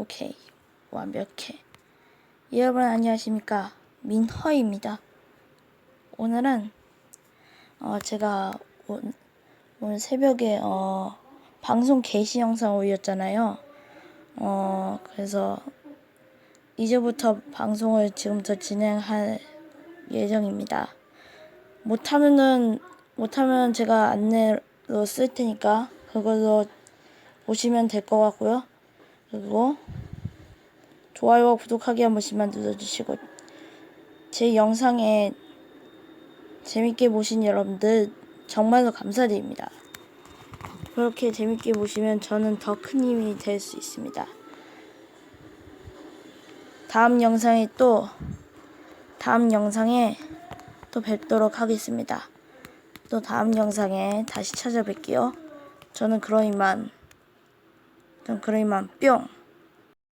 오케이. 완벽해. 여러분 안녕하십니까. 민허입니다. 오늘은 어 제가 오, 오늘 새벽에 어 방송 게시 영상 올렸잖아요. 어 그래서 이제부터 방송을 지금부터 진행할 예정입니다. 못하면은 못하면 제가 안내로 쓸 테니까 그걸로 보시면 될 것 같고요. 그리고 좋아요와 구독하기 한 번씩만 눌러주시고 제 영상에 재밌게 보신 여러분들 정말로 감사드립니다. 그렇게 재밌게 보시면 저는 더 큰 힘이 될 수 있습니다. 다음 영상에 또 다음 영상에 또 뵙도록 하겠습니다. 또 다음 영상에 다시 찾아뵐게요. 저는 그럼 이만 전 그럼 이만 뿅